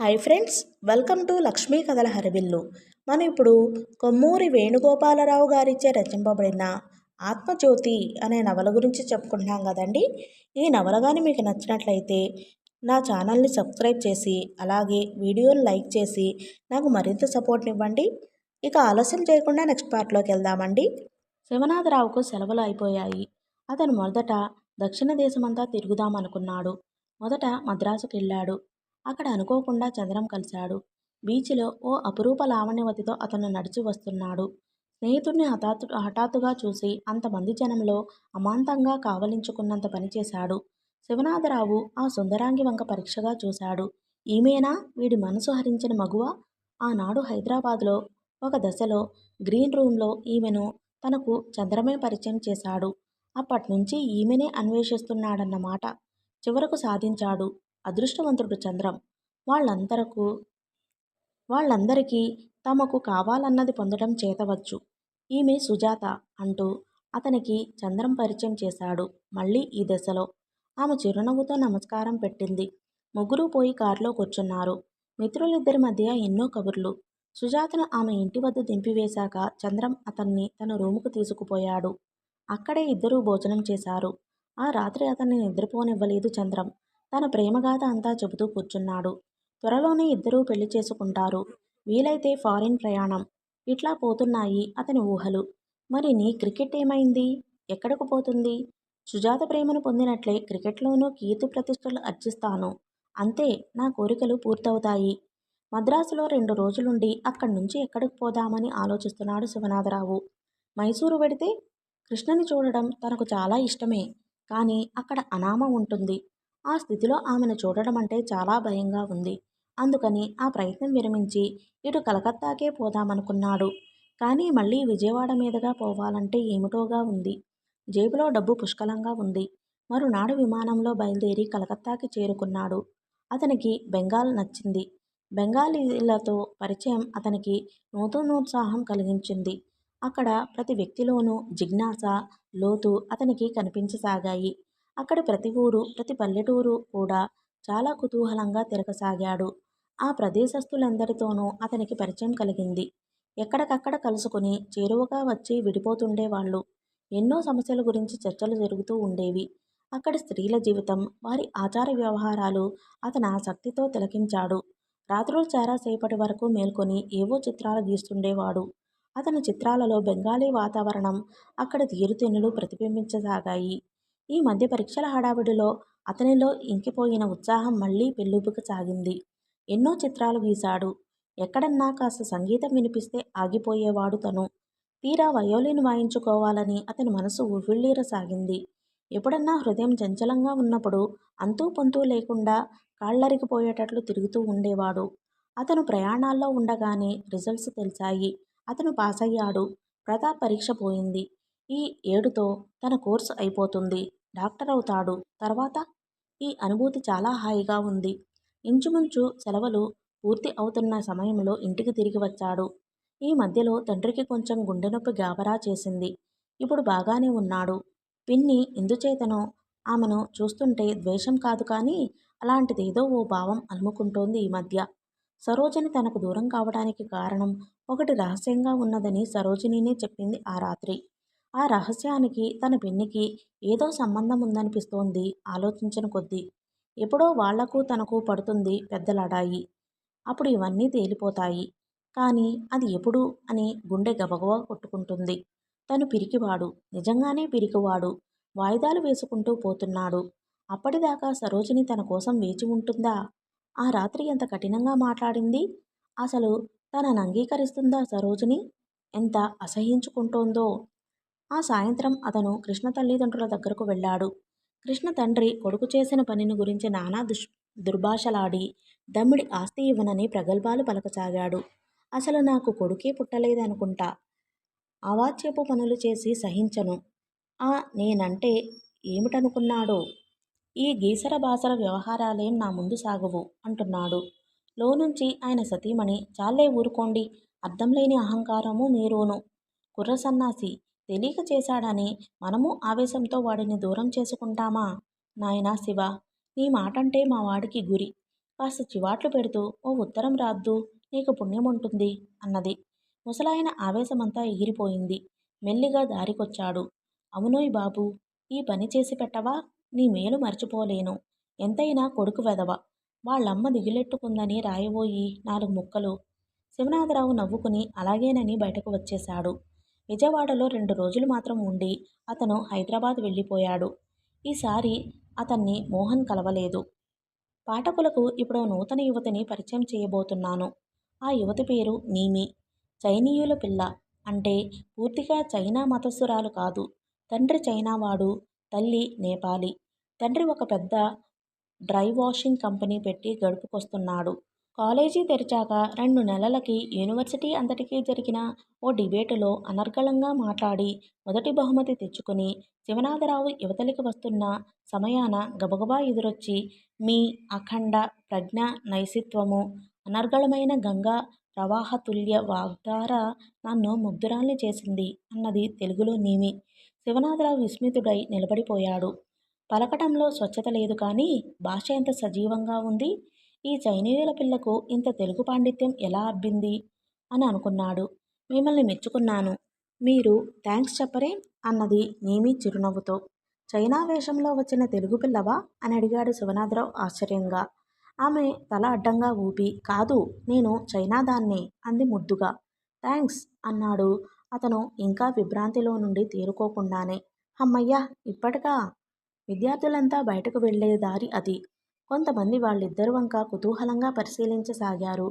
Hi friends welcome to Lakshmi కథల హరిబిల్లు. మనం ఇప్పుడు కొమ్మూరి వేణుగోపాలరావు గారిచే రచింపబడిన ఆత్మజ్యోతి అనే నవల గురించి చెప్పుకుంటున్నాం కదండి. ఈ నవల కానీ మీకు నచ్చినట్లయితే నా ఛానల్ని సబ్స్క్రైబ్ చేసి అలాగే వీడియోని లైక్ చేసి నాకు మరింత సపోర్ట్నివ్వండి. ఇక ఆలస్యం చేయకుండా నెక్స్ట్ పార్ట్లోకి వెళ్దామండి. శివనాథరావుకు సెలవులు అయిపోయాయి. అతను మొదట దక్షిణ దేశమంతా తిరుగుదామనుకున్నాడు. మొదట మద్రాసుకు వెళ్ళాడు అక్కడ అనుకోకుండా చంద్రం కలిశాడు. బీచ్లో ఓ అపురూప లావణ్యవతితో అతను నడిచి వస్తున్నాడు. స్నేహితుడిని హఠాత్తు హఠాత్తుగా చూసి అంతమంది జనంలో అమాంతంగా కావలించుకున్నంత పనిచేశాడు శివనాథరావు ఆ సుందరాంగి వంక పరీక్షగా చూశాడు. ఈమెనా? వీడి మనసు హరించిన మగువ? ఆనాడు హైదరాబాద్లో ఒక దశలో గ్రీన్ రూమ్లో ఈమెను తనకు చంద్రమే పరిచయం చేశాడు. అప్పట్నుంచి ఈమెనే అన్వేషిస్తున్నాడన్నమాట. చివరకు సాధించాడు. అదృష్టవంతుడు చంద్రం. వాళ్ళందరకు వాళ్ళందరికీ తమకు కావాలన్నది పొందడం చేతవచ్చు. ఈమె సుజాత అంటూ అతనికి చంద్రం పరిచయం చేశాడు మళ్ళీ ఈ దశలో. ఆమె చిరునవ్వుతో నమస్కారం పెట్టింది. ముగ్గురు పోయి కారులో కూర్చున్నారు. మిత్రులిద్దరి మధ్య ఎన్నో కబుర్లు. సుజాతను ఆమె ఇంటి వద్ద దింపివేశాక చంద్రం అతన్ని తన రూముకు తీసుకుపోయాడు. అక్కడే ఇద్దరూ భోజనం చేశారు. ఆ రాత్రి అతన్ని నిద్రపోనివ్వలేదు చంద్రం. తన ప్రేమగాథ అంతా చెబుతూ కూర్చున్నాడు. త్వరలోనే ఇద్దరూ పెళ్ళి చేసుకుంటారు. వీలైతే ఫారిన్ ప్రయాణం. ఇట్లా పోతున్నాయి అతని ఊహలు. మరి నీ క్రికెట్ ఏమైంది? ఎక్కడకు పోతుంది? సుజాత ప్రేమను పొందినట్లే క్రికెట్లోనూ కీర్తి ప్రతిష్టలు అర్జిస్తాను అంతే నా కోరికలు పూర్తవుతాయి. మద్రాసులో రెండు రోజులుండి అక్కడి నుంచి ఎక్కడికి పోదామని ఆలోచిస్తున్నాడు శివనాథరావు. మైసూరు వెడితే కృష్ణని చూడడం తనకు చాలా ఇష్టమే. కానీ అక్కడ అనామ ఉంటుంది. ఆ స్థితిలో ఆమెను చూడడం అంటే చాలా భయంగా ఉంది. అందుకని ఆ ప్రయత్నం విరమించి ఇటు కలకత్తాకే పోదామనుకున్నాడు. కానీ మళ్ళీ విజయవాడ మీదుగా పోవాలంటే ఏమిటోగా ఉంది. జేబులో డబ్బు పుష్కలంగా ఉంది. మరునాడు విమానంలో బయలుదేరి కలకత్తాకి చేరుకున్నాడు. అతనికి బెంగాల్ నచ్చింది. బెంగాలీలతో పరిచయం అతనికి నూతనోత్సాహం కలిగించింది. అక్కడ ప్రతి వ్యక్తిలోనూ జిజ్ఞాస లోతు అతనికి కనిపించసాగాయి. అక్కడ ప్రతి ఊరు ప్రతి పల్లెటూరు కూడా చాలా కుతూహలంగా తిరగసాగాడు. ఆ ప్రదేశస్తులందరితోనూ అతనికి పరిచయం కలిగింది. ఎక్కడికక్కడ కలుసుకుని చేరువగా వచ్చి విడిపోతుండేవాళ్ళు. ఎన్నో సమస్యల గురించి చర్చలు జరుగుతూ ఉండేవి. అక్కడ స్త్రీల జీవితం వారి ఆచార వ్యవహారాలు అతను ఆసక్తితో తిలకించాడు. రాత్రులు చాలాసేపటి వరకు మేల్కొని ఏవో చిత్రాలు గీస్తుండేవాడు. అతని చిత్రాలలో బెంగాలీ వాతావరణం అక్కడ తీరుతెన్నులు ప్రతిబింబించసాగాయి. ఈ మధ్య పరీక్షల హడావిడిలో అతనిలో ఇంకిపోయిన ఉత్సాహం మళ్ళీ సాగింది. ఎన్నో చిత్రాలు గీశాడు. ఎక్కడన్నా కాస్త సంగీతం వినిపిస్తే ఆగిపోయేవాడు తను. తీరా వయోలిన్ వాయించుకోవాలని అతని మనసు ఉవ్విళ్ళీరసాగింది. ఎప్పుడన్నా హృదయం చంచలంగా ఉన్నప్పుడు అంతూ పొంతూ లేకుండా కాళ్ళరిగిపోయేటట్లు తిరుగుతూ ఉండేవాడు. అతను ప్రయాణాల్లో ఉండగానే రిజల్ట్స్ తెలిసాయి. అతను పాస్ అయ్యాడు ప్రతాప్ పరీక్ష పోయింది. ఈ ఏడుతో తన కోర్సు అయిపోతుంది. డాక్టర్ అవుతాడు తర్వాత ఈ అనుభూతి చాలా హాయిగా ఉంది. ఇంచుమించు సెలవులు పూర్తి అవుతున్న సమయంలో ఇంటికి తిరిగి వచ్చాడు. ఈ మధ్యలో తండ్రికి కొంచెం గుండె నొప్పి గాబరా చేసింది. ఇప్పుడు బాగానే ఉన్నాడు. పిన్ని ఎందుచేతనో ఆమెను చూస్తుంటే ద్వేషం కాదు కానీ అలాంటిదేదో ఓ భావం అలుముకుంటోంది ఈ మధ్య. సరోజిని తనకు దూరం కావడానికి కారణం ఒకటి రహస్యంగా ఉన్నదని సరోజినినే చెప్పింది ఆ రాత్రి. ఆ రహస్యానికి తన పిన్నికి ఏదో సంబంధం ఉందనిపిస్తోంది ఆలోచించిన కొద్దీ. ఎప్పుడో వాళ్ళకు తనకు పడుతుంది పెద్ద లడాయి అప్పుడు ఇవన్నీ తేలిపోతాయి. కానీ అది ఎప్పుడు అని గుండె గబగబా కొట్టుకుంటుంది. తను పిరికివాడు. నిజంగానే పిరికివాడు. వాయిదాలు వేసుకుంటూ పోతున్నాడు. అప్పటిదాకా సరోజిని తన కోసం వేచి ఉంటుందా? ఆ రాత్రి ఎంత కఠినంగా మాట్లాడింది? అసలు తనను అంగీకరిస్తుందా సరోజిని? ఎంత అసహించుకుంటోందో ఆ సాయంత్రం అతను కృష్ణ తల్లిదండ్రుల దగ్గరకు వెళ్ళాడు. కృష్ణ తండ్రి కొడుకు చేసిన పనిని గురించి నానా దుష్ దుర్భాషలాడి దమ్మిడి ఆస్తి ఇవ్వనని ప్రగల్భాలు పలకసాగాడు. అసలు నాకు కొడుకే పుట్టలేదనుకుంటా. అవాచ్యపు పనులు చేసి సహించను. ఆ నేనంటే ఏమిటనుకున్నాడో? ఈ గీసర బాసర వ్యవహారాలేం నా ముందు సాగవు అంటున్నాడు. లోనుంచి ఆయన సతీమణి చాలే ఊరుకోండి. అర్థం లేని అహంకారము మీరును. కుర్ర సన్నాసి తెలియక చేశాడని మనము ఆవేశంతో వాడిని దూరం చేసుకుంటామా? నాయనా శివ నీ మాటంటే మా వాడికి గురి. కాస్త చివాట్లు పెడుతూ ఓ ఉత్తరం రాద్దు నీకు పుణ్యం ఉంటుంది అన్నది. ముసలాయన ఆవేశమంతా ఎగిరిపోయింది. మెల్లిగా దారికొచ్చాడు. అవునోయ్ బాబు ఈ పని చేసి పెట్టవా? నీ మేలు మర్చిపోలేను. ఎంతైనా కొడుకు వెదవ వాళ్ళమ్మ దిగులెట్టుకుందని రాయబోయి నాలుగు ముక్కలు. శివనాథరావు నవ్వుకుని అలాగేనని బయటకు వచ్చేశాడు. విజయవాడలో రెండు రోజులు మాత్రం ఉండి అతను హైదరాబాద్ వెళ్ళిపోయాడు. ఈసారి అతన్ని మోహన్ కలవలేదు. పాఠకులకు ఇప్పుడు నూతన యువతిని పరిచయం చేయబోతున్నాను. ఆ యువతి పేరు నీమి. చైనీయుల పిల్ల అంటే పూర్తిగా చైనా మతస్థురాలు కాదు. తండ్రి చైనావాడు తల్లి నేపాలి. తండ్రి ఒక పెద్ద డ్రై వాషింగ్ కంపెనీ పెట్టి గడుపుకొస్తున్నాడు. కాలేజీ తెరిచాక రెండు నెలలకి యూనివర్సిటీ అంతటికీ జరిగిన ఓ డిబేటులో అనర్గళంగా మాట్లాడి మొదటి బహుమతి తెచ్చుకుని శివనాథరావు యువతలికి వస్తున్న సమయాన గబగబా ఎదురొచ్చి మీ అఖండ ప్రజ్ఞ నైసిత్వము అనర్గళమైన గంగా ప్రవాహతుల్య వాగ్ధార నన్ను ముగ్ధురాల్ని చేసింది అన్నది తెలుగులో నీమి. శివనాథరావు విస్మితుడై నిలబడిపోయాడు. పలకటంలో స్వచ్ఛత లేదు కానీ భాష ఎంత సజీవంగా ఉంది? ఈ చైనీయుల పిల్లకు ఇంత తెలుగు పాండిత్యం ఎలా అబ్బింది? అని అనుకున్నాడు. మిమ్మల్ని మెచ్చుకున్నాను. మీరు థ్యాంక్స్ చెప్పరే? అన్నది నేమీ చిరునవ్వుతో. చైనా వేషంలో వచ్చిన తెలుగు పిల్లవా? అని అడిగాడు శివనాథరావు ఆశ్చర్యంగా. ఆమె తల అడ్డంగా ఊపి కాదు నేను చైనా దాన్నే అంది ముద్దుగా. థ్యాంక్స్ అన్నాడు. అతను ఇంకా విభ్రాంతిలో నుండి తేరుకోకుండానే. అమ్మయ్యా ఇప్పటికా? విద్యార్థులంతా బయటకు వెళ్ళే దారి అది. కొంతమంది వాళ్ళిద్దరు వంక కుతూహలంగా పరిశీలించసాగారు.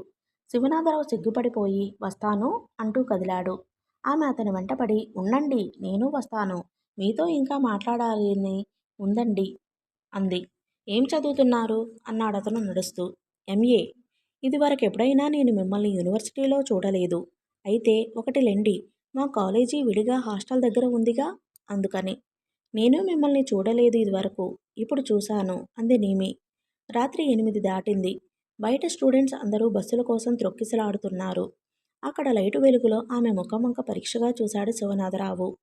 శివనాథరావు సిగ్గుపడిపోయి వస్తాను అంటూ కదిలాడు. ఆమె అతని వెంటపడి ఉండండి నేను వస్తాను. మీతో ఇంకా మాట్లాడాలని ఉందండి అంది. ఏం చదువుతున్నారు? అన్నాడు అతను నడుస్తూ. ఎంఏ ఇదివరకు ఎప్పుడైనా నేను మిమ్మల్ని యూనివర్సిటీలో చూడలేదు. అయితే ఒకటి లెండి మా కాలేజీ విడిగా హాస్టల్ దగ్గర ఉందిగా అందుకని. నేను మిమ్మల్ని చూడలేదు ఇదివరకు. ఇప్పుడు చూశాను అంది నీమి. రాత్రి ఎనిమిది దాటింది. బయట స్టూడెంట్స్ అందరూ బస్సుల కోసం త్రొక్కిసలాడుతున్నారు. అక్కడ లైటు వెలుగులో ఆమె ముఖమంక పరీక్షగా చూశాడు శివనాథరావు.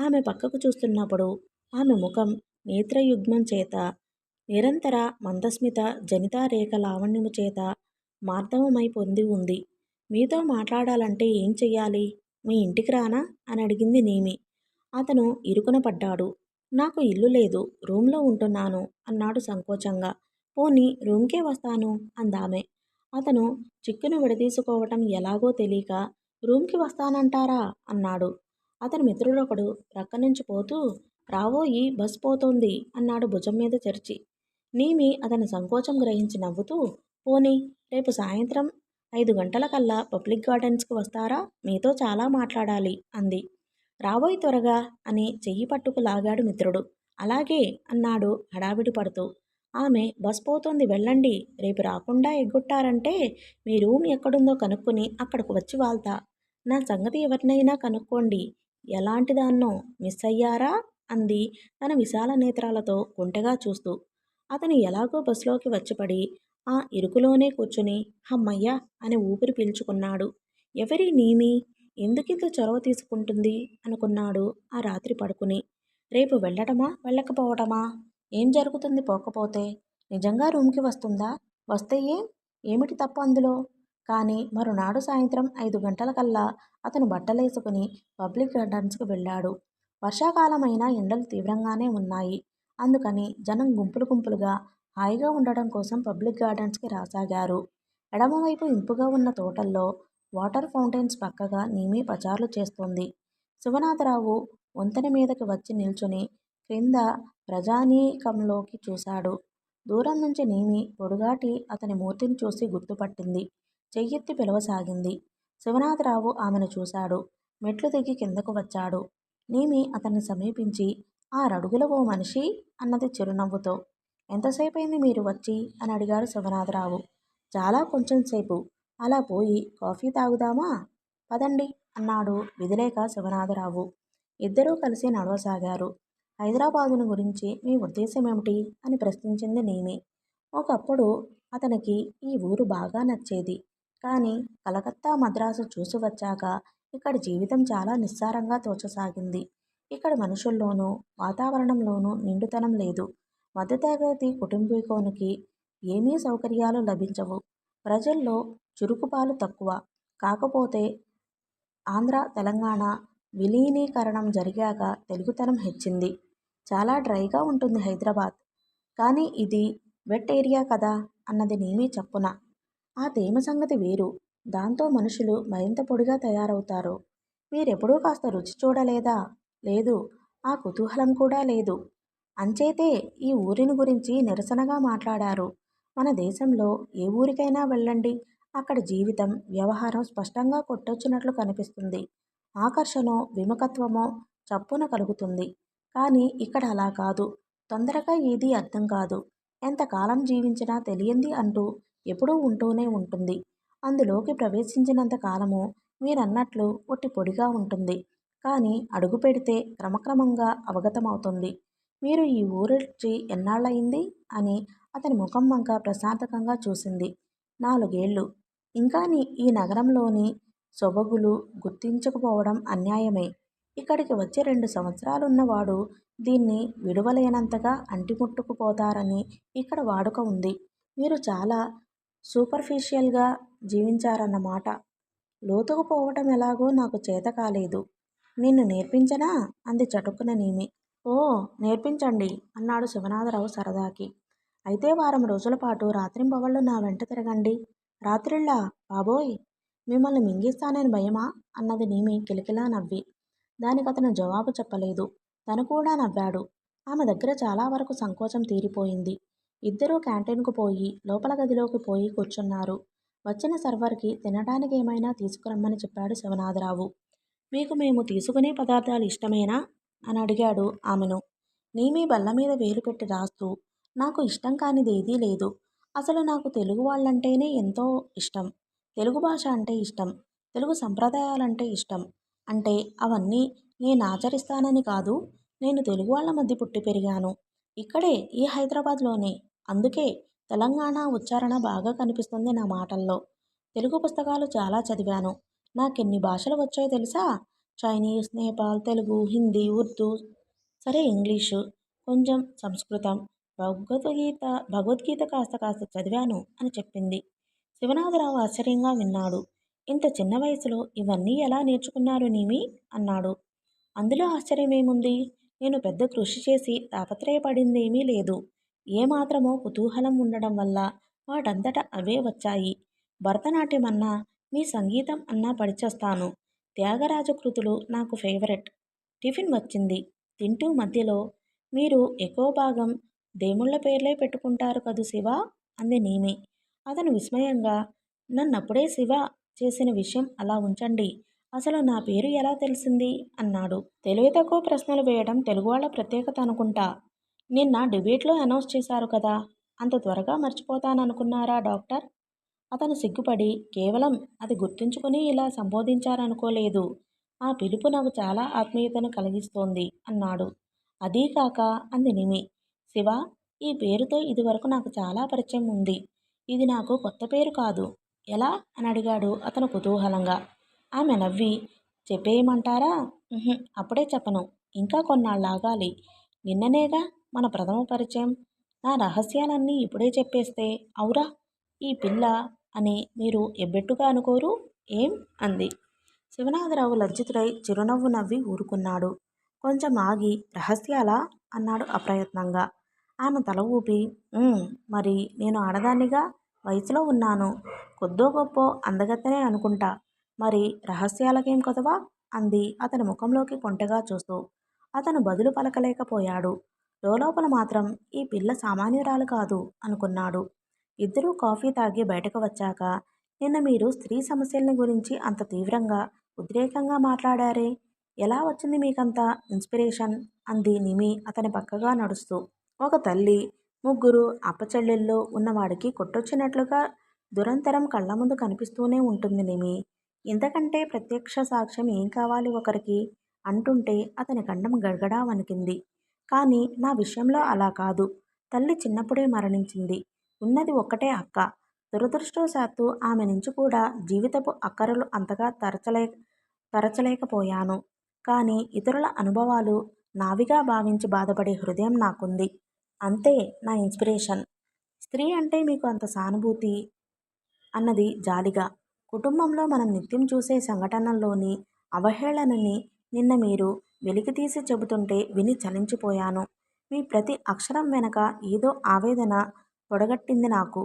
ఆమె పక్కకు చూస్తున్నప్పుడు ఆమె ముఖం నేత్రయుగ్మం చేత నిరంతర మందస్మిత జనితారేఖ లావణ్యము చేత మార్దవమై పొంది ఉంది. మీతో మాట్లాడాలంటే ఏం చెయ్యాలి? మీ ఇంటికి రానా? అని అడిగింది నేమి. అతను ఇరుకున పడ్డాడు. నాకు ఇల్లు లేదు రూమ్లో ఉంటున్నాను అన్నాడు సంకోచంగా. పోనీ రూమ్కే వస్తాను అందామె. అతను చిక్కును విడదీసుకోవటం ఎలాగో తెలియక రూమ్కి వస్తానంటారా అన్నాడు. అతని మిత్రుడొకడు ప్రక్క నుంచి పోతూ రావోయి బస్ పోతోంది అన్నాడు భుజం మీద చర్చి నీమి అతని సంకోచం గ్రహించి నవ్వుతూ పోనీ రేపు సాయంత్రం ఐదు గంటలకల్లా పబ్లిక్ గార్డెన్స్కి వస్తారా? మీతో చాలా మాట్లాడాలి అంది. రాబోయి త్వరగా అని చెయ్యి పట్టుకు లాగాడు మిత్రుడు. అలాగే అన్నాడు హడావిడి పడుతూ. ఆమె బస్ పోతోంది వెళ్ళండి. రేపు రాకుండా ఎగ్గొట్టారంటే మీ రూమ్ ఎక్కడుందో కనుక్కొని అక్కడికి వచ్చి వాళ్తా. నా సంగతి ఎవరినైనా కనుక్కోండి. ఎలాంటిదాన్నో మిస్ అయ్యారా? అంది తన విశాల నేత్రాలతో గుంటగా చూస్తూ. అతను ఎలాగో బస్సులోకి వచ్చిపడి ఆ ఇరుకులోనే కూర్చుని హమ్మయ్య అని ఊపిరి పీల్చుకున్నాడు. ఎవరి నీమి? ఎందుకింత చొరవ తీసుకుంటుంది? అనుకున్నాడు ఆ రాత్రి పడుకుని. రేపు వెళ్ళటమా? వెళ్ళకపోవటమా? ఏం జరుగుతుంది పోకపోతే? నిజంగా రూమ్కి వస్తుందా? వస్తే ఏం ఏమిటి తప్పు అందులో? కానీ మరునాడు సాయంత్రం ఐదు గంటలకల్లా అతను బట్టలేసుకుని పబ్లిక్ గార్డెన్స్కి వెళ్ళాడు. వర్షాకాలమైన ఎండలు తీవ్రంగానే ఉన్నాయి. అందుకని జనం గుంపులు గుంపులుగా హాయిగా ఉండడం కోసం పబ్లిక్ గార్డెన్స్కి రాసాగారు. ఎడమవైపు ఇంపుగా ఉన్న తోటల్లో వాటర్ ఫౌంటైన్స్ పక్కగా నీమి పచార్లు చేస్తోంది. శివనాథరావు వంతెన మీదకి వచ్చి నిల్చుని క్రింద ప్రజానీకంలోకి చూశాడు. దూరం నుంచి నేమి పొడుగాటి అతని మూర్తిని చూసి గుర్తుపట్టింది. చెయ్యెత్తి పిలవసాగింది. శివనాథరావు ఆమెను చూశాడు. మెట్లు దిగి కిందకు వచ్చాడు. నేమి అతన్ని సమీపించి ఆ రడుగుల ఓ మనిషి అన్నది చిరునవ్వుతో. ఎంతసేపైంది మీరు వచ్చి అని అడిగాడు శివనాథరావు. చాలా కొంచెం సేపు. అలా పోయి కాఫీ తాగుదామా? పదండి అన్నాడు విధిలేక శివనాథరావు. ఇద్దరూ కలిసి నడవసాగారు. హైదరాబాదును గురించి మీ ఉద్దేశం ఏమిటి అని ప్రశ్నించింది నేమి ఒకప్పుడు అతనికి ఈ ఊరు బాగా నచ్చేది. కానీ కలకత్తా మద్రాసు చూసి వచ్చాక ఇక్కడ జీవితం చాలా నిస్సారంగా తోచసాగింది. ఇక్కడ మనుషుల్లోనూ వాతావరణంలోనూ నిండుతనం లేదు. మధ్యతరగతి కుటుంబీకోనికి ఏమీ సౌకర్యాలు లభించవు. ప్రజల్లో చురుకుపాలు తక్కువ. కాకపోతే ఆంధ్ర తెలంగాణ విలీనీకరణం జరిగాక తెలుగుతనం హెచ్చింది. చాలా డ్రైగా ఉంటుంది హైదరాబాద్. కానీ ఇది వెట్ ఏరియా కదా అన్నది నేమీ చప్పున. ఆ తేమ సంగతి వేరు. దాంతో మనుషులు మరింత పొడిగా తయారవుతారు. మీరెప్పుడూ కాస్త రుచి చూడలేదా? లేదు. ఆ కుతూహలం కూడా లేదు. అంచేతే ఈ ఊరిని గురించి నిరసనగా మాట్లాడారు. మన దేశంలో ఏ ఊరికైనా వెళ్ళండి. అక్కడ జీవితం వ్యవహారం స్పష్టంగా కొట్టొచ్చినట్లు కనిపిస్తుంది. ఆకర్షణో విముఖత్వమో చప్పున కలుగుతుంది. కానీ ఇక్కడ అలా కాదు. తొందరగా ఏదీ అర్థం కాదు. ఎంతకాలం జీవించినా తెలియంది అంటూ ఎప్పుడూ ఉంటూనే ఉంటుంది. అందులోకి ప్రవేశించినంత కాలము మీరన్నట్లు ఒట్టి పొడిగా ఉంటుంది. కానీ అడుగు పెడితే క్రమక్రమంగా అవగతమవుతుంది. మీరు ఈ ఊరొచ్చి ఎన్నాళ్ళయింది? అని అతని ముఖం వంక ప్రశాంతకంగా చూసింది. నాలుగేళ్ళు. ఇంకా నీ ఈ నగరంలోని సొబగులు గుర్తించకపోవడం అన్యాయమే. ఇక్కడికి వచ్చి రెండు సంవత్సరాలున్నవాడు దీన్ని విడువలేనంతగా అంటిముట్టుకుపోతారని ఇక్కడ వాడుక ఉంది. మీరు చాలా సూపర్ఫిషియల్గా జీవించారన్నమాట. లోతుకు పోవటం ఎలాగో నాకు చేత కాలేదు. నిన్ను నేర్పించనా? అంది చటుక్కున నేమి. ఓ నేర్పించండి అన్నాడు శివనాథరావు సరదాకి. అయితే వారం రోజుల పాటు రాత్రింబవళ్ళు నా వెంట తిరగండి. రాత్రిళ్ళా బాబోయ్ మిమ్మల్ని మింగిస్తానని భయమా? అన్నది నీమి కిలకిలా నవ్వి. దానికి అతను జవాబు చెప్పలేదు. తను కూడా నవ్వాడు. ఆమె దగ్గర చాలా వరకు సంకోచం తీరిపోయింది. ఇద్దరూ క్యాంటీన్కు పోయి లోపల గదిలోకి పోయి కూర్చున్నారు. వచ్చిన సర్వర్కి తినడానికి ఏమైనా తీసుకురమ్మని చెప్పాడు శివనాథరావు. మీకు మేము తీసుకునే పదార్థాలు ఇష్టమేనా? అని అడిగాడు ఆమెను. నేమీ బల్ల మీద వేలు పెట్టి రాస్తూ నాకు ఇష్టం కానిది ఏదీ లేదు. అసలు నాకు తెలుగు వాళ్ళంటేనే ఎంతో ఇష్టం. తెలుగు భాష అంటే ఇష్టం. తెలుగు సంప్రదాయాలంటే ఇష్టం. అంటే అవన్నీ నేను ఆచరిస్తానని కాదు నేను తెలుగు వాళ్ళ మధ్య పుట్టి పెరిగాను. ఇక్కడే ఈ హైదరాబాద్లోనే. అందుకే తెలంగాణ ఉచ్చారణ బాగా కనిపిస్తుంది నా మాటల్లో. తెలుగు పుస్తకాలు చాలా చదివాను. నాకెన్ని భాషలు వచ్చాయో తెలుసా? చైనీస్ నేపాల్ తెలుగు హిందీ ఉర్దూ. సరే ఇంగ్లీషు. కొంచెం సంస్కృతం. భగవద్గీత భగవద్గీత కాస్త కాస్త చదివాను అని చెప్పింది. శివనాథరావు ఆశ్చర్యంగా విన్నాడు. ఇంత చిన్న వయసులో ఇవన్నీ ఎలా నేర్చుకున్నారు నీమి? అన్నాడు. అందులో ఆశ్చర్యమేముంది? నేను పెద్ద కృషి చేసి తాపత్రయపడిందేమీ లేదు. ఏమాత్రమో కుతూహలం ఉండడం వల్ల వాటంతట అవే వచ్చాయి. భరతనాట్యం అన్నా మీ సంగీతం అన్నా పడిచేస్తాను. త్యాగరాజ కృతులు నాకు ఫేవరెట్. టిఫిన్ వచ్చింది. తింటూ మధ్యలో మీరు ఎక్కువ భాగం దేవుళ్ళ పేర్లే పెట్టుకుంటారు కదూ శివ? అంది నీమి. అతను విస్మయంగా నన్నప్పుడే శివ? చేసిన విషయం అలా ఉంచండి. అసలు నా పేరు ఎలా తెలిసింది? అన్నాడు. తెలివి తక్కువ ప్రశ్నలు వేయడం తెలుగు వాళ్ళ ప్రత్యేకత అనుకుంటా. నిన్న డిబేట్లో అనౌన్స్ చేశారు కదా. అంత త్వరగా మర్చిపోతాననుకున్నారా డాక్టర్? అతను సిగ్గుపడి కేవలం అది గుర్తుంచుకుని ఇలా సంబోధించారనుకోలేదు. ఆ పిలుపు నాకు చాలా ఆత్మీయతను కలిగిస్తోంది అన్నాడు. అదీ కాక అంది నిమి శివ ఈ పేరుతో ఇదివరకు నాకు చాలా పరిచయం ఉంది. ఇది నాకు కొత్త పేరు కాదు. ఎలా? అని అడిగాడు అతను కుతూహలంగా. ఆమె నవ్వి చెప్పేయమంటారా? అప్పుడే చెప్పను. ఇంకా కొన్నాళ్ళు ఆగాలి నిన్ననేగా మన ప్రథమ పరిచయం. నా రహస్యాలన్నీ ఇప్పుడే చెప్పేస్తే అవురా ఈ పిల్ల అని మీరు ఎబ్బెట్టుగా అనుకోరు? ఏం? అంది. శివనాథరావు లజ్జితుడై చిరునవ్వు నవ్వి ఊరుకున్నాడు. కొంచెం ఆగి రహస్యాలా? అన్నాడు అప్రయత్నంగా. ఆమె తల ఊపి మరి నేను ఆడదాన్నిగా? వయసులో ఉన్నాను. కొద్దో గొప్పో అందగత్తెనే అనుకుంటా. మరి రహస్యాలకేం కొదవా అంది అతని ముఖంలోకి కొంటెగా చూస్తూ. అతను బదులు పలకలేకపోయాడు. లోపల మాత్రం ఈ పిల్ల సామాన్యురాలు కాదు అనుకున్నాడు. ఇద్దరూ కాఫీ తాగి బయటకు వచ్చాక నిన్న మీరు స్త్రీ సమస్యల్ని గురించి అంత తీవ్రంగా ఉద్రేకంగా మాట్లాడారే? ఎలా వచ్చింది మీకంత ఇన్స్పిరేషన్? అంది నిమి అతని పక్కగా నడుస్తూ. ఒక తల్లి ముగ్గురు అప్పచెల్లెల్లో ఉన్నవాడికి కొట్టొచ్చినట్లుగా దురంతరం కళ్ళ ముందు కనిపిస్తూనే ఉంటుంది నిమి. ఇంతకంటే ప్రత్యక్ష సాక్ష్యం ఏం కావాలి ఒకరికి? అంటుంటే అతని గండం గడగడా వణికింది. కానీ నా విషయంలో అలా కాదు. తల్లి చిన్నప్పుడే మరణించింది. ఉన్నది ఒక్కటే అక్క. దురదృష్టవశాత్తు ఆమె నుంచి కూడా జీవితపు అక్కరలు అంతగా తరచలే తరచలేకపోయాను. కానీ ఇతరుల అనుభవాలు నావిగా భావించి బాధపడే హృదయం నాకుంది. అంతే నా ఇన్స్పిరేషన్. స్త్రీ అంటే మీకు అంత సానుభూతి అన్నది జాలిగా. కుటుంబంలో మనం నిత్యం చూసే సంఘటనల్లోని అవహేళనని నిన్న మీరు వెలికితీసి చెబుతుంటే విని చలించిపోయాను. మీ ప్రతి అక్షరం వెనక ఏదో ఆవేదన పొడగట్టింది నాకు.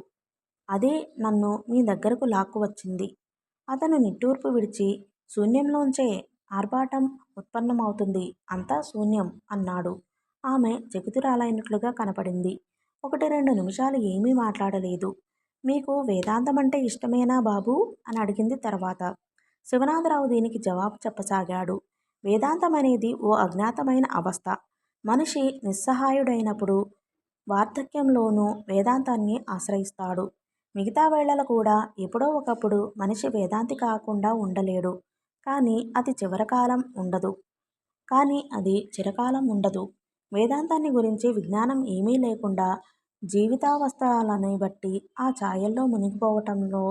అదే నన్ను మీ దగ్గరకు లాక్కు వచ్చింది. అతను నిట్టూర్పు విడిచి శూన్యంలోంచే ఆర్భాటం ఉత్పన్నమవుతుంది. అంతా శూన్యం అన్నాడు. ఆమె జగుతురాలైనట్లుగా కనపడింది. ఒకటి రెండు నిమిషాలు ఏమీ మాట్లాడలేదు. మీకు వేదాంతం అంటే ఇష్టమేనా బాబు అని అడిగింది తర్వాత. శివనాథరావు దీనికి జవాబు చెప్పసాగాడు. వేదాంతం అనేది ఓ అజ్ఞాతమైన అవస్థ. మనిషి నిస్సహాయుడైనప్పుడు వార్ధక్యంలోనూ వేదాంతాన్ని ఆశ్రయిస్తాడు. మిగతా వేళల కూడా ఎప్పుడో ఒకప్పుడు మనిషి వేదాంతి కాకుండా ఉండలేడు. కానీ అది చివరకాలం ఉండదు. కానీ అది చిరకాలం ఉండదు. వేదాంతాన్ని గురించి విజ్ఞానం ఏమీ లేకుండా జీవితావస్థలని బట్టి ఆ ఛాయల్లో మునిగిపోవటంలో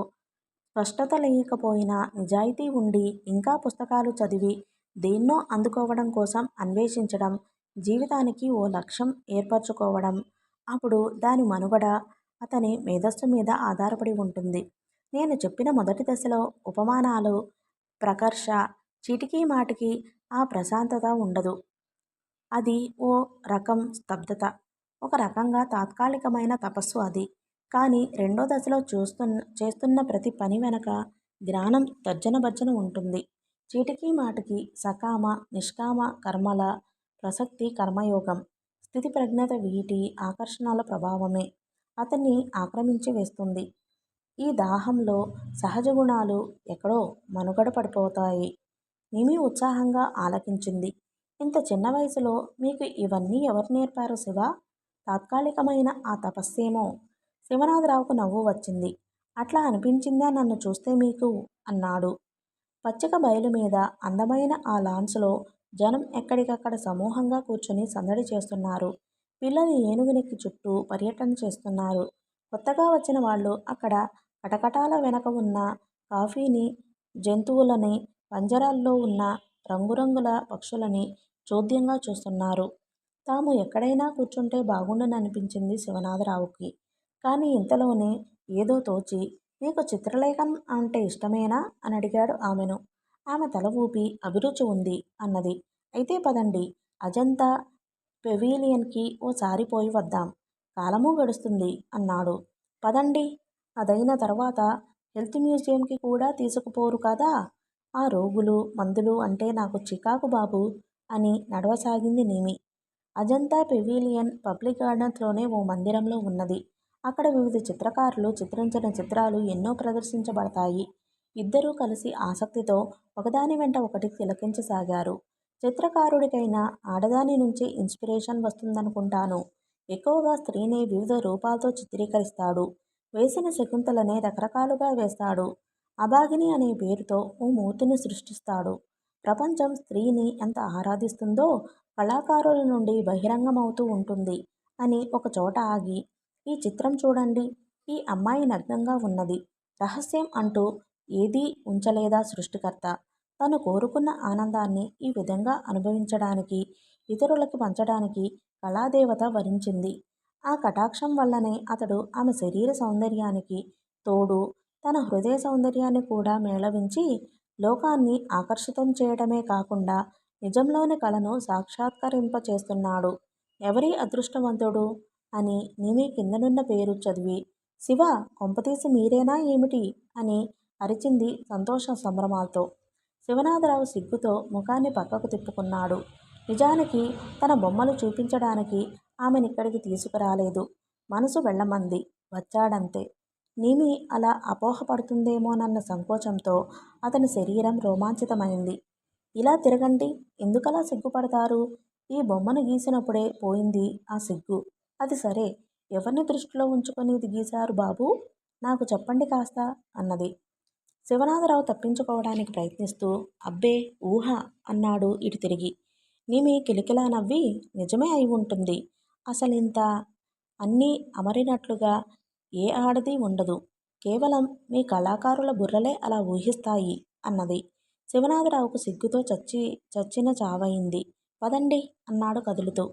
స్పష్టత లేకపోయినా నిజాయితీ ఉండి ఇంకా పుస్తకాలు చదివి దేన్నో అందుకోవడం కోసం అన్వేషించడం జీవితానికి ఓ లక్ష్యం ఏర్పరచుకోవడం అప్పుడు దాని మనుగడ అతని మేధస్సు మీద ఆధారపడి ఉంటుంది. నేను చెప్పిన మొదటి దశలో ఉపమానాలు ప్రకర్ష చిటికీ మాటికి ఆ ప్రశాంతత ఉండదు. అది ఓ రకం స్తబ్దత. ఒక రకంగా తాత్కాలికమైన తపస్సు అది. కానీ రెండో దశలో చూస్తున్న చేస్తున్న ప్రతి పని వెనక జ్ఞానం తర్జనభర్జన ఉంటుంది. చీటికి మాటికి సకామ నిష్కామ కర్మల ప్రసక్తి కర్మయోగం. స్థితి ప్రజ్ఞత వీటి ఆకర్షణల ప్రభావమే. అతన్ని ఆక్రమించి వేస్తుంది. ఈ దాహంలో సహజ గుణాలు ఎక్కడో మనుగడ పడిపోతాయి. నిమి ఉత్సాహంగా ఆలకించింది. ఇంత చిన్న వయసులో మీకు ఇవన్నీ ఎవరు నేర్పారు శివ? తాత్కాలికమైన ఆ తపస్సేమో శివనాథరావుకు నవ్వు వచ్చింది. అట్లా అనిపించిందా నన్ను చూస్తే మీకు? అన్నాడు. పచ్చిక బయలు మీద అందమైన ఆ లాన్స్లో జనం ఎక్కడికక్కడ సమూహంగా కూర్చుని సందడి చేస్తున్నారు. పిల్లలు ఏనుగునెక్కి చుట్టూ పర్యటన చేస్తున్నారు. కొత్తగా వచ్చిన వాళ్ళు అక్కడ కటకటాల వెనక ఉన్న కాఫీని జంతువులని పంజరాల్లో ఉన్న రంగురంగుల పక్షులని చోద్యంగా చూస్తున్నారు. తాము ఎక్కడైనా కూర్చుంటే బాగుండుననిపించింది శివనాథరావుకి. కానీ ఇంతలోనే ఏదో తోచి మీకు చిత్రలేఖనం అంటే ఇష్టమేనా? అని అడిగాడు ఆమెను. ఆమె తల ఊపి అభిరుచి ఉంది అన్నది. అయితే పదండి అజంతా పెవీలియన్కి ఓసారి పోయి వద్దాం. కాలము గడుస్తుంది అన్నాడు. పదండి అదైన తర్వాత హెల్త్ మ్యూజియంకి కూడా తీసుకుపోరు కదా? ఆ రోగులు మందులు అంటే నాకు చికాకు బాబు. అని నడవసాగింది నేమి. అజంతా పెవీలియన్ పబ్లిక్ గార్డెన్స్లోనే ఓ మందిరంలో ఉన్నది. అక్కడ వివిధ చిత్రకారులు చిత్రించిన చిత్రాలు ఎన్నో ప్రదర్శించబడతాయి. ఇద్దరూ కలిసి ఆసక్తితో ఒకదాని వెంట ఒకటి తిలకించసాగారు. చిత్రకారుడికైనా ఆడదాని నుంచి ఇన్స్పిరేషన్ వస్తుందనుకుంటాను. ఎక్కువగా స్త్రీని వివిధ రూపాలతో చిత్రీకరిస్తాడు. వేసిన శకుంతలనే రకరకాలుగా వేస్తాడు. అభాగిని అనే పేరుతో ఓ మూర్తిని సృష్టిస్తాడు. ప్రపంచం స్త్రీని ఎంత ఆరాధిస్తుందో కళాకారుల నుండి బహిరంగమవుతూ ఉంటుంది అని ఒక చోట ఆగి ఈ చిత్రం చూడండి ఈ అమ్మాయి నగ్నంగా ఉన్నది. రహస్యం అంటూ ఏదీ ఉంచలేదా సృష్టికర్త? తను కోరుకున్న ఆనందాన్ని ఈ విధంగా అనుభవించడానికి ఇతరులకు పంచడానికి కళాదేవత వరించింది. ఆ కటాక్షం వల్లనే అతడు ఆమె శరీర సౌందర్యానికి తోడు తన హృదయ సౌందర్యాన్ని కూడా మేళవించి లోకాన్ని ఆకర్షితం చేయడమే కాకుండా నిజంలోని కళను సాక్షాత్కరింపచేస్తున్నాడు. ఎవరి అదృష్టవంతుడు? అని నిమి కిందనున్న పేరు చదివి శివ కొంపతీసి మీరేనా ఏమిటి అని అరిచింది సంతోష సంభ్రమాలతో. శివనాథరావు సిగ్గుతో ముఖాన్ని పక్కకు తిప్పుకున్నాడు. నిజానికి తన బొమ్మలు చూపించడానికి ఆమెనిక్కడికి తీసుకురాలేదు. మనసు వెళ్ళమంది. వచ్చాడంతే. నిమి అలా అపోహపడుతుందేమోనన్న సంకోచంతో అతని శరీరం రోమాంచితమైంది. ఇలా తిరగండి ఎందుకలా సిగ్గుపడతారు? ఈ బొమ్మను గీసినప్పుడే పోయింది ఆ సిగ్గు. అది సరే ఎవరిని దృష్టిలో ఉంచుకొని ఇది గీశారు బాబు? నాకు చెప్పండి కాస్త అన్నది. శివనాథరావు తప్పించుకోవడానికి ప్రయత్నిస్తూ అబ్బే ఊహ అన్నాడు ఇటు తిరిగి. నిమి కిలికిలా నవ్వి నిజమే అయి ఉంటుంది. అసలింత అన్నీ అమరినట్లుగా ఏ ఆడది ఉండదు. కేవలం మీ కళాకారుల బుర్రలే అలా ఊహిస్తాయి అన్నది. శివనాథరావుకు సిగ్గుతో చచ్చి చచ్చిన చావయింది. పదండి అన్నాడు కదులుతూ.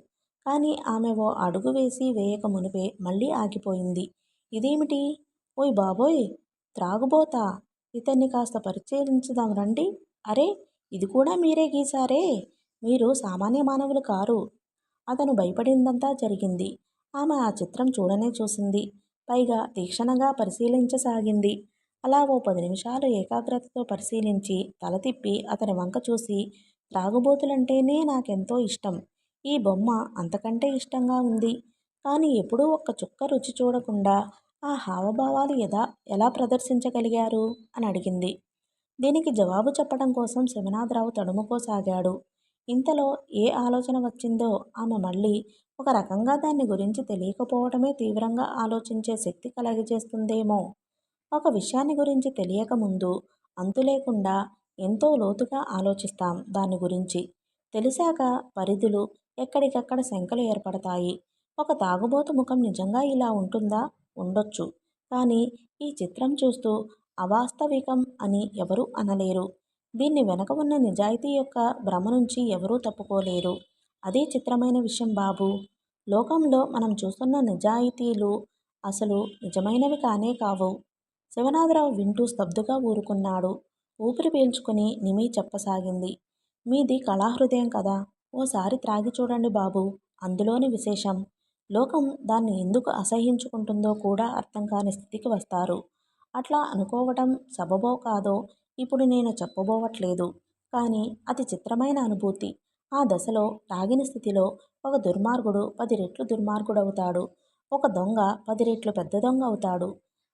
కానీ ఆమె ఓ అడుగు వేసి వేయక మునిపే మళ్ళీ ఆగిపోయింది. ఇదేమిటి? ఓయ్ బాబోయ్! త్రాగుబోతా! ఇతన్ని కాస్త పరిచయించుదాం రండి. అరే ఇది కూడా మీరే గీశారే! మీరు సామాన్య మానవులు కారు. అతను భయపడిందంతా జరిగింది. ఆమె ఆ చిత్రం చూడనే చూసింది. పైగా తీక్షణంగా పరిశీలించసాగింది. అలా ఓ పది నిమిషాలు ఏకాగ్రతతో పరిశీలించి తల తిప్పి అతని వంక చూసి త్రాగుబోతులంటేనే నాకెంతో ఇష్టం. ఈ బొమ్మ అంతకంటే ఇష్టంగా ఉంది. కానీ ఎప్పుడూ ఒక్క చుక్క రుచి చూడకుండా ఆ హావభావాలు ఎదా ఎలా ప్రదర్శించగలిగారు? అని అడిగింది. దీనికి జవాబు చెప్పడం కోసం శివనాథరావు తడుముకోసాగాడు ఇంతలో ఏ ఆలోచన వచ్చిందో ఆమె మళ్ళీ ఒక రకంగా దాన్ని గురించి తెలియకపోవడమే తీవ్రంగా ఆలోచించే శక్తి కలగజేస్తుందేమో. ఒక విషయాన్ని గురించి తెలియకముందు అంతు లేకుండా ఎంతో లోతుగా ఆలోచిస్తాం దాని గురించి. తెలిసాక పరిధులు ఎక్కడికక్కడ శంకలు ఏర్పడతాయి. ఒక తాగుబోతు ముఖం నిజంగా ఇలా ఉంటుందా? ఉండొచ్చు. కానీ ఈ చిత్రం చూస్తూ అవాస్తవికం అని ఎవరూ అనలేరు. దీన్ని వెనక ఉన్న నిజాయితీ యొక్క భ్రమ నుంచి ఎవరూ తప్పుకోలేరు. అదే చిత్రమైన విషయం బాబు. లోకంలో మనం చూస్తున్న నిజాయితీలు అసలు నిజమైనవి కానే కావు. శివనాథరావు వింటూ స్తబ్దుగా ఊరుకున్నాడు. ఊపిరి పీల్చుకుని నిమి చెప్పసాగింది. మీది కళాహృదయం కదా. ఓసారి త్రాగి చూడండి బాబు. అందులోని విశేషం లోకం దాన్ని ఎందుకు అసహ్యించుకుంటుందో కూడా అర్థం కాని స్థితికి వస్తారు. అట్లా అనుకోవటం సబబో కాదో ఇప్పుడు నేను చెప్పబోవట్లేదు. కానీ అతి చిత్రమైన అనుభూతి. ఆ దశలో తాగిన స్థితిలో ఒక దుర్మార్గుడు పది రెట్లు దుర్మార్గుడవుతాడు. ఒక దొంగ పది రెట్లు పెద్ద దొంగ అవుతాడు.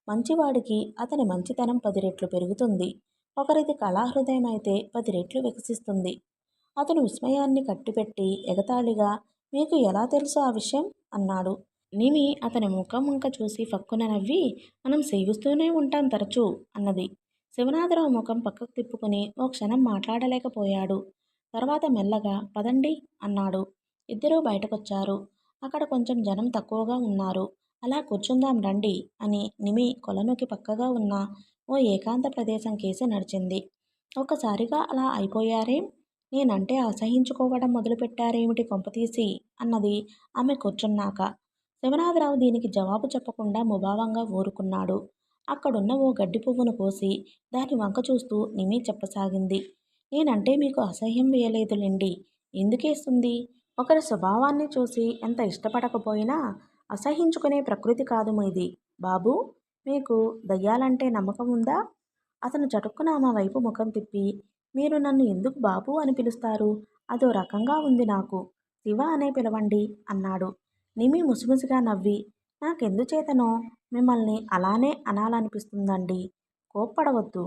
మంచివాడికి అతని మంచితనం పది రెట్లు పెరుగుతుంది. ఒకరిది కళాహృదయం అయితే పది రెట్లు వికసిస్తుంది. అతను విస్మయాన్ని కట్టిపెట్టి ఎగతాళిగా మీకు ఎలా తెలుసు ఆ విషయం? అన్నాడు. నిమి అతని ముఖం వంక చూసి ఫక్కున నవ్వి మనం సేవిస్తూనే ఉంటాం తరచూ అన్నది. శివనాథరావు ముఖం పక్కకు తిప్పుకుని ఓ క్షణం మాట్లాడలేకపోయాడు. తర్వాత మెల్లగా పదండి అన్నాడు. ఇద్దరూ బయటకొచ్చారు. అక్కడ కొంచెం జనం తక్కువగా ఉన్నారు. అలా కూర్చుందాం రండి అని నిమి కొలనుకి పక్కగా ఉన్న ఓ ఏకాంత ప్రదేశం కేసి నడిచింది. ఒక్కసారిగా అలా అయిపోయారేం? నేనంటే అసహించుకోవడం మొదలుపెట్టారేమిటి కొంపతీసి? అన్నది ఆమె కూర్చున్నాక. శివనాథరావు దీనికి జవాబు చెప్పకుండా ముభావంగా ఊరుకున్నాడు. అక్కడున్న ఓ గడ్డి పువ్వును కోసి దాని వంక చూస్తూ నిమి చెప్పసాగింది. నేనంటే మీకు అసహ్యం వేయలేదులేండి. ఎందుకేస్తుంది? ఒకరి స్వభావాన్ని చూసి ఎంత ఇష్టపడకపోయినా అసహించుకునే ప్రకృతి కాదు మీది బాబూ మీకు దయ్యాలంటే నమ్మకం ఉందా? అతను చటుక్కున ఆమె వైపు ముఖం తిప్పి మీరు నన్ను ఎందుకు బాబు అని పిలుస్తారు? అదో రకంగా ఉంది నాకు. శివ అనే పిలవండి అన్నాడు. నిమి ముసిముసిగా నవ్వి నాకెందుచేతనో? మిమ్మల్ని అలానే అనాలనిపిస్తుందండి. కోప్పడవద్దు.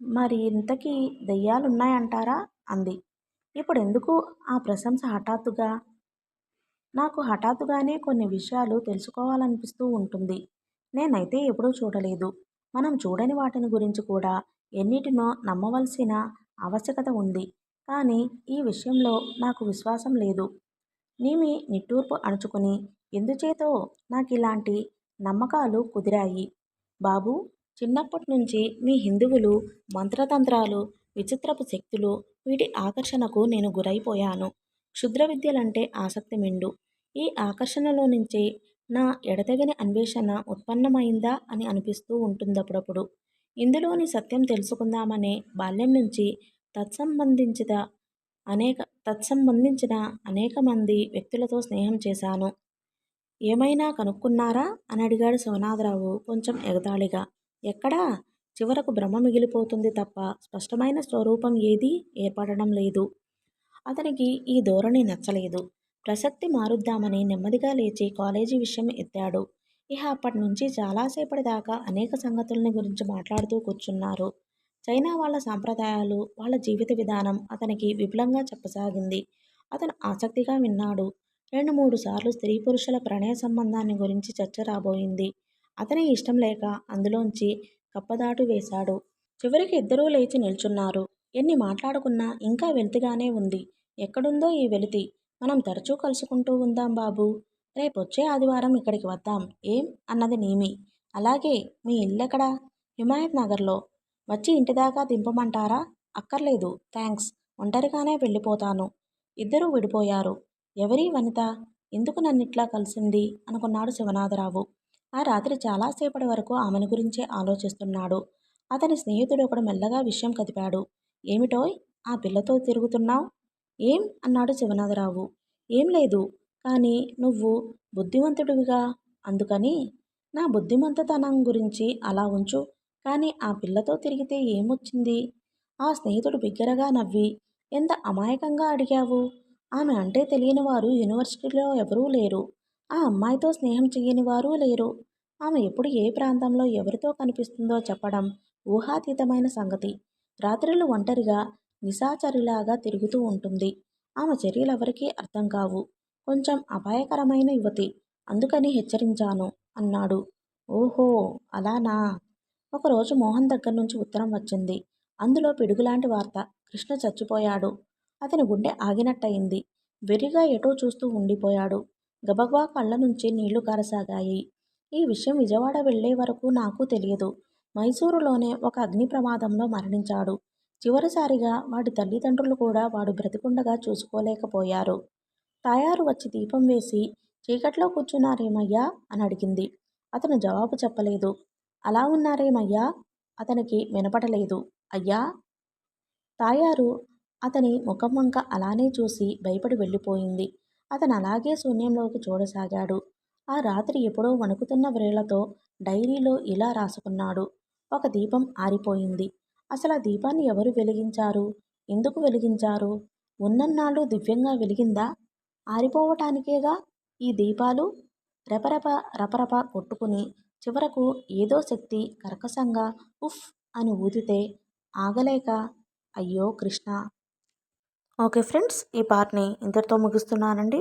మరి ఇంతకీ దెయ్యాలున్నాయంటారా? అంది. ఇప్పుడెందుకు ఆ ప్రశంస హఠాత్తుగా? నాకు హఠాత్తుగానే కొన్ని విషయాలు తెలుసుకోవాలనిపిస్తూ ఉంటుంది. నేనైతే ఎప్పుడూ చూడలేదు. మనం చూడని వాటిని గురించి కూడా ఎన్నిటినో నమ్మవలసిన ఆవశ్యకత ఉంది. కానీ ఈ విషయంలో నాకు విశ్వాసం లేదు. నీమి నిట్టూర్పు అణుచుకుని ఎందుచేతో నాకు ఇలాంటి నమ్మకాలు కుదిరాయి? బాబు చిన్నప్పటి నుంచి మీ హిందువులు మంత్రతంత్రాలు విచిత్రపు శక్తులు వీటి ఆకర్షణకు నేను గురైపోయాను. క్షుద్ర విద్యలంటే ఆసక్తి మిండు. ఈ ఆకర్షణలో నుంచే నా ఎడతెగని అన్వేషణ ఉత్పన్నమైందా అని అనిపిస్తూ ఉంటుందప్పుడప్పుడు. ఇందులోని సత్యం తెలుసుకుందామనే బాల్యం నుంచి తత్సంబంధించిన అనేక తత్సంబంధించిన అనేక మంది వ్యక్తులతో స్నేహం చేశాను. ఏమైనా కనుక్కున్నారా? అని అడిగాడు సోనాథరావు కొంచెం ఎగతాళిగా. ఎక్కడా? చివరకు భ్రమ మిగిలిపోతుంది తప్ప స్పష్టమైన స్వరూపం ఏదీ ఏర్పడడం లేదు. అతనికి ఈ ధోరణి నచ్చలేదు. ప్రసక్తి మారుద్దామని నెమ్మదిగా లేచి కాలేజీ విషయం ఎత్తాడు. ఇహ అప్పటి నుంచి చాలాసేపటి దాకా అనేక సంగతులని గురించి మాట్లాడుతూ కూర్చున్నారు. చైనా వాళ్ళ సాంప్రదాయాలు వాళ్ళ జీవిత విధానం అతనికి విపులంగా చెప్పసాగింది. అతను ఆసక్తిగా విన్నాడు. రెండు మూడు సార్లు స్త్రీ పురుషుల ప్రణయ సంబంధాన్ని గురించి చర్చ రాబోయింది. అతని ఇష్టం లేక అందులోంచి కప్పదాటు వేశాడు. చివరికి ఇద్దరూ లేచి నిల్చున్నారు. ఎన్ని మాట్లాడుకున్నా ఇంకా వెలితిగానే ఉంది. ఎక్కడుందో ఈ వెలితి? మనం తరచూ కలుసుకుంటూ ఉందాం బాబు. రేపొచ్చే ఆదివారం ఇక్కడికి వద్దాం. ఏం? అన్నది నీమి. అలాగే మీ ఇల్లెక్కడా? హిమాయత్ నగర్లో. వచ్చి ఇంటిదాకా దింపమంటారా? అక్కర్లేదు. థ్యాంక్స్ ఒంటరిగానే వెళ్ళిపోతాను. ఇద్దరూ విడిపోయారు. ఎవరీ వనిత? ఎందుకు నన్నిట్లా కలిసింది? అనుకున్నాడు శివనాథరావు. ఆ రాత్రి చాలాసేపటి వరకు ఆమెను గురించే ఆలోచిస్తున్నాడు. అతని స్నేహితుడు ఒకడు మెల్లగా విషయం కదిపాడు. ఏమిటోయ్ ఆ పిల్లతో తిరుగుతున్నావు? ఏం? అన్నాడు శివనాథరావు. ఏం లేదు కానీ నువ్వు బుద్ధిమంతుడివిగా. అందుకని నా బుద్ధిమంతతనం గురించి అలా ఉంచు కానీ ఆ పిల్లతో తిరిగితే ఏమొచ్చింది? ఆ స్నేహితుడు బిగ్గరగా నవ్వి ఎంత అమాయకంగా అడిగావు? ఆమె అంటే తెలియని వారు యూనివర్సిటీలో ఎవరూ లేరు. ఆ అమ్మాయితో స్నేహం చెయ్యని వారూ లేరు. ఆమె ఎప్పుడు ఏ ప్రాంతంలో ఎవరితో కనిపిస్తుందో చెప్పడం ఊహాతీతమైన సంగతి. రాత్రులు ఒంటరిగా నిశాచరిలాగా తిరుగుతూ ఉంటుంది. ఆమె చర్యలెవరికీ అర్థం కావు. కొంచెం అపాయకరమైన యువతి. అందుకని హెచ్చరించాను అన్నాడు. ఓహో అలానా? ఒకరోజు మోహన్ దగ్గర నుంచి ఉత్తరం వచ్చింది. అందులో పిడుగులాంటి వార్త. కృష్ణ చచ్చిపోయాడు. అతని గుండె ఆగినట్టయింది. వెర్రిగా ఎటో చూస్తూ ఉండిపోయాడు. గబగబా కళ్ళ నుంచి నీళ్ళు కారసాగాయి ఈ విషయం విజయవాడ వెళ్ళే వరకు నాకు తెలియదు. మైసూరులోనే ఒక అగ్ని ప్రమాదంలో మరణించాడు. చివరిసారిగా వాడి తల్లిదండ్రులు కూడా వాడు బ్రతికుండగా చూసుకోలేకపోయారు. తాయారు వచ్చి దీపం వేసి చీకట్లో కూర్చున్నారేమయ్యా అని అడిగింది. అతను జవాబు చెప్పలేదు. అలా ఉన్నారేమయ్యా అతనికి వినపడలేదు. అయ్యా? తాయారు అతని ముఖం వంక అలానే చూసి భయపడి వెళ్ళిపోయింది. అతను అలాగే శూన్యంలోకి చూడసాగాడు. ఆ రాత్రి ఎప్పుడో వణుకుతున్న వ్రేళ్ళతో డైరీలో ఇలా రాసుకున్నాడు. ఒక దీపం ఆరిపోయింది. అసలు ఆ దీపాన్ని ఎవరు వెలిగించారు? ఎందుకు వెలిగించారు? ఉన్నన్నాళ్ళు దివ్యంగా వెలిగిందా? ఆరిపోవటానికేగా ఈ దీపాలు? రెపరెప రపరప కొట్టుకుని చివరకు ఏదో శక్తి కర్కశంగా ఉఫ్ అని ఊదితే ఆగలేక అయ్యో కృష్ణ! ఓకే ఫ్రెండ్స్ ఈ పార్ట్ని ఇంతటితో ముగిస్తున్నానండి.